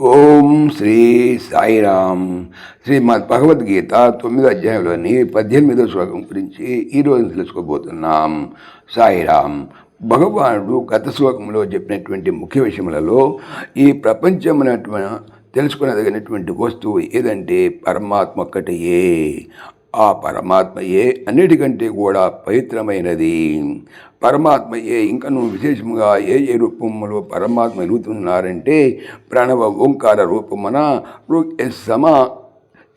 ఓం శ్రీ సాయిరామ్. శ్రీమద్ భగవద్గీత తొమ్మిదో అధ్యాయంలోని పద్దెనిమిదో శ్లోకం గురించి ఈరోజు తెలుసుకోబోతున్నాం. సాయిరామ్ భగవానుడు గత శ్లోకంలో చెప్పినటువంటి ముఖ్య విషయములలో ఈ ప్రపంచం తెలుసుకునదగినటువంటి వస్తువు ఏదంటే పరమాత్మ ఒక్కటియే. ఆ పరమాత్మయే అన్నిటికంటే కూడా పవిత్రమైనది. పరమాత్మయే ఇంకా నువ్వు విశేషంగా ఏ ఏ రూపములో పరమాత్మ ఎదుగుతున్నారంటే ప్రణవ ఓంకార రూపమున రు- ఎస్ సమా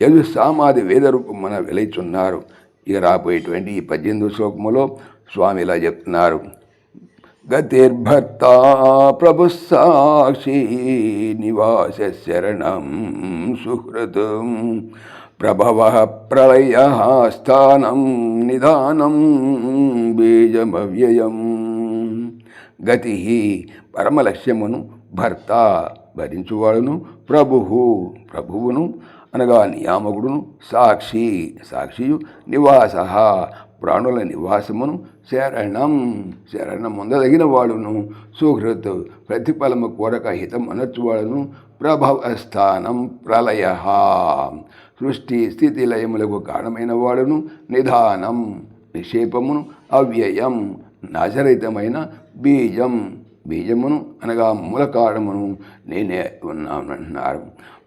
యదు సామాది వేద రూపమున వెలైచున్నారు ఇక రాబోయేటువంటి ఈ పద్దెనిమిది శ్లోకములో స్వామి ఇలా చెప్తున్నారు. గతిర్భర్త ప్రభు సాక్షి నివాస శరణం సుహృతం. ప్రభవ ప్రళయ స్థానం నిదానం బీజమవ్యయం. గతి పరమలక్ష్యమును భర్త భరించువాడును ప్రభు ప్రభువును అనగా నియామకుడును సాక్షి. సాక్షియు నివాస ప్రాణుల నివాసమును శరణం. శరణం ముందదగిన వాడును. సుహృత్ ప్రతిఫలము కోరక హితం అనర్చువాడును ప్రభవ స్థానం ప్రళయ. సృష్టి స్థితి లయములకు కారణమైన వాడును. నిధానం నిక్షేపమును అవ్యయం నాశరహితమైన బీజం. బీజమును అనగా మూలకారణమును నేనే ఉన్నానంటున్నారు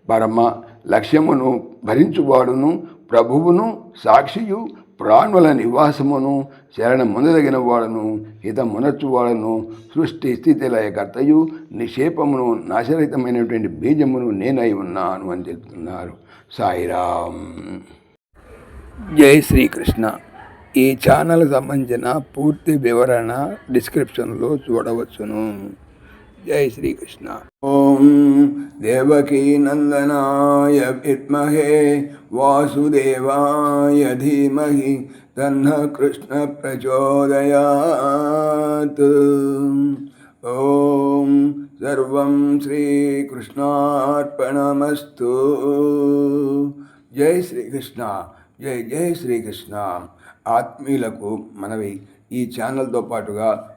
పరమ లక్ష్యమును భరించువాడును. ప్రభువును సాక్షియు ప్రాణుల నివాసమును శరణ ముందదగిన వాడును హిత మునర్చువాడును సృష్టి స్థితి లయకర్తయు నిక్షేపమును నాశరహితమైనటువంటి బీజమును నేనై ఉన్నాను అని చెప్తున్నారు. సాయిరామ్. జై శ్రీకృష్ణ. ఈ ఛానల్ సంబంధించిన పూర్తి వివరణ డిస్క్రిప్షన్లో చూడవచ్చును. జై శ్రీకృష్ణ ఓం దేవకీ నందనాయ విద్మహే వాసుదేవాయ ధీమహి తన్న కృష్ణ ప్రచోదయాత్ ఓం సర్వం శ్రీకృష్ణార్పణమస్తు జై శ్రీకృష్ణ జై జై శ్రీకృష్ణ ఆత్మీయులకు మనవి ఈ ఛానల్తో పాటుగా